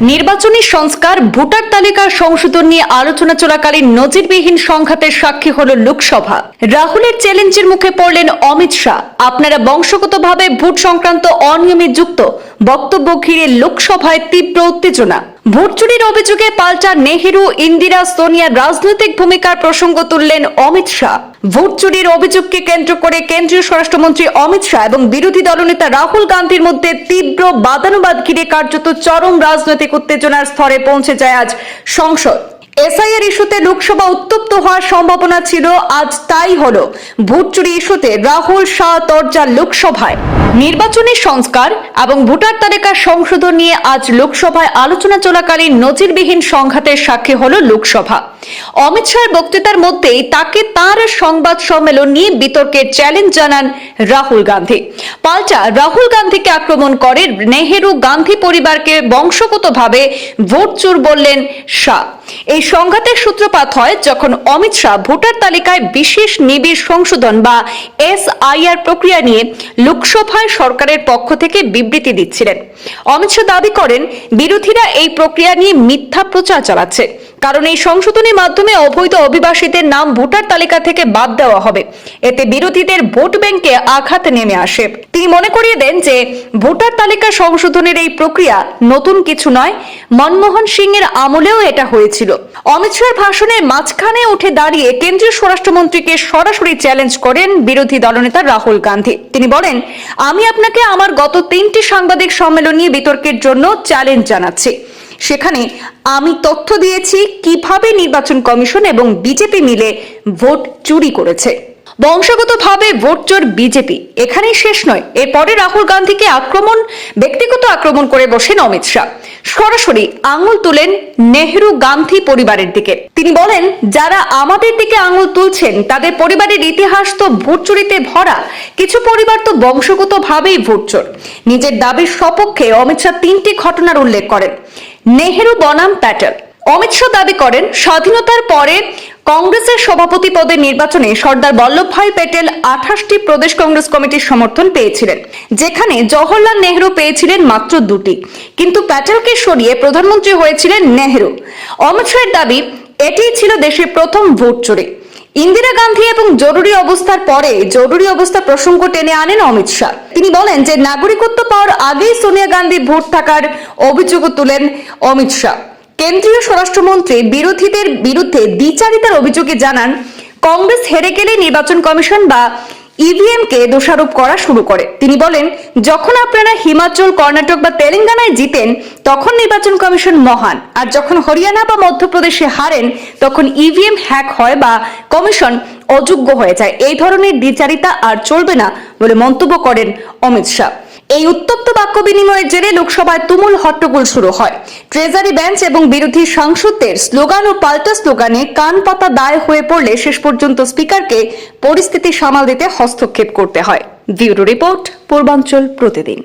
নির্বাচনী সংস্কার, ভোটার তালিকার সংশোধন নিয়ে আলোচনা চলাকালীন নজিরবিহীন সংঘাতের সাক্ষী হল লোকসভা। রাহুলের চ্যালেঞ্জের মুখে পড়লেন অমিত শাহ। আপনারা বংশগতভাবে ভোট সংক্রান্ত অনিয়মে যুক্ত। বক্তব্য ঘিরে লোকসভায় তীব্র উত্তেজনা। ভোট চুরির অভিযোগে পাল্টা নেহেরু, ইন্দিরা, সোনিয়ার রাজনৈতিক ভূমিকার প্রসঙ্গ তুললেন অমিত শাহ। ভোট চুরির অভিযোগকে কেন্দ্র করে কেন্দ্রীয় স্বরাষ্ট্রমন্ত্রী অমিত শাহ এবং বিরোধী দলনেতা রাহুল গান্ধীর মধ্যে তীব্র বাদানুবাদ ঘিরে কার্যত চরম রাজনৈতিক উত্তেজনার স্তরে পৌঁছে যায় আজ সংসদ। এসআইআর ইস্যুতে লোকসভা উত্তপ্ত হওয়ার সম্ভাবনা ছিল, আজ তাই হলো। ভোট চুরি ইস্যুতে রাহুল, শাহ, তরজা লোকসভায়। নির্বাচনী সংস্কার এবং ভোটার তালিকা সংশোধন নিয়ে আজ লোকসভায় আলোচনা চলাকালীন নজিরবিহীন সংঘাতের সাক্ষী হল লোকসভা। অমিত শাহের বক্তৃতার মধ্যেই তাকে তার সংবাদ সম্মেলন নিয়ে বিতর্কের চ্যালেঞ্জ জানান রাহুল গান্ধী। পাল্টা রাহুল গান্ধীকে আক্রমণ করে নেহেরু গান্ধী পরিবারকে বংশগতভাবে ভোট চোর বললেন শাহ। এই সংঘাতের সূত্রপাত হয় যখন অমিত শাহ ভোটার তালিকায় বিশেষ নিবিড় সংশোধন বা এসআইআর প্রক্রিয়া নিয়ে লোকসভায় সরকারের পক্ষ থেকে বিবৃতি দিচ্ছিলেন। অমিত শাহ দাবি করেন, বিরোধীরা এই প্রক্রিয়া নিয়ে মিথ্যা প্রচার চালাচ্ছে। কারণ এই সংশোধনের মাধ্যমে অবৈধ অভিবাসীদের নাম ভোটার তালিকা থেকে বাদ দেওয়া হবে। এতে বিরোধীদের ভোট ব্যাংকে আঘাত নেমে আসে। তিনি মনে করিয়ে দেন যে, ভোটার তালিকা সংশোধনের এই প্রক্রিয়া নতুন কিছু নয়, মনমোহন সিং এর আমলেও এটা হয়েছিল। অমিত শাহের ভাষণের মাঝখানে উঠে দাঁড়িয়ে কেন্দ্রীয় স্বরাষ্ট্রমন্ত্রীকে সরাসরি চ্যালেঞ্জ করেন বিরোধী দলনেতা রাহুল গান্ধী। তিনি বলেন, আমি আপনাকে আমার গত তিনটি সাংবাদিক সম্মেলন নিয়ে বিতর্কের জন্য চ্যালেঞ্জ জানাচ্ছি। সেখানে আমি তথ্য দিয়েছি কীভাবে নির্বাচন কমিশন এবং বিজেপি মিলে ভোট চুরি করেছে। বংশগতভাবে ভোট চোর বিজেপি। এখানেই শেষ নয়। এরপরে রাহুল গান্ধীকে আক্রমণ, ব্যক্তিগত আক্রমণ করে বসেন অমিত শাহ। সরাসরি আঙুল তুলেন নেহরু গান্ধী পরিবারের দিকে। তিনি বলেন, যারা আমাদের দিকে আঙুল তুলছেন, তাদের পরিবারের ইতিহাস তো ভোট চুরিতে ভরা। কিছু পরিবার তো বংশগতভাবেই ভোট চোর। নিজের দাবির সপক্ষে অমিত শাহ তিনটি ঘটনার উল্লেখ করেন। নেহেরু বনাম প্যাটেল। অমিত শাহ দাবি করেন, স্বাধীনতার পরে কংগ্রেসের সভাপতি পদের নির্বাচনে সর্দার বল্লভভাই প্যাটেল আঠাশটি প্রদেশ কংগ্রেস কমিটির সমর্থন পেয়েছিলেন, যেখানে জওহরলাল নেহরু পেয়েছিলেন মাত্র দুটি। কিন্তু প্যাটেলকে সরিয়ে প্রধানমন্ত্রী হয়েছিলেন নেহরু। অমিত শাহের দাবি, এটিই ছিল দেশের প্রথম ভোট চুরি। ইন্দিরা গান্ধী এবং জরুরি অবস্থার পরে জরুরি অবস্থা প্রসঙ্গ টেনে আনেন অমিত শাহ। তিনি বলেন যে নাগরিকত্ব পাওয়ার আগেই সোনিয়া গান্ধী ভোট থাকার অভিযোগ তুলেন অমিত শাহ। কেন্দ্রীয় স্বরাষ্ট্রমন্ত্রী বিরোধীদের বিরুদ্ধে দ্বিচারিতার অভিযোগে জানান, কংগ্রেস হেরে গেলে নির্বাচন কমিশন বা ইভিএম কে দোষারোপ করা শুরু করে। তিনি বলেন, যখন আপনারা হিমাচল, কর্ণাটক বা তেলেঙ্গানায় জিতেন, তখন নির্বাচন কমিশন মহান। আর যখন হরিয়ানা বা মধ্যপ্রদেশে হারেন, তখন ইভিএম হ্যাক হয় বা কমিশন অযোগ্য হয়ে যায়। এই ধরনের দ্বিচারিতা আর চলবে না বলে মন্তব্য করেন অমিত শাহ। এই উত্তপ্ত বাক্য বিনিময়ের জেরে লোকসভায় তুমুল হট্টগোল শুরু হয়। ট্রেজারি বেঞ্চ এবং বিরোধী সাংসদদের স্লোগান ও পাল্টা স্লোগানে কান পাতা দায় হয়ে পড়লে শেষ পর্যন্ত স্পিকারকে পরিস্থিতি সামাল দিতে হস্তক্ষেপ করতে হয়। ব্যুরো রিপোর্ট, পূর্বাঞ্চল প্রতিদিন।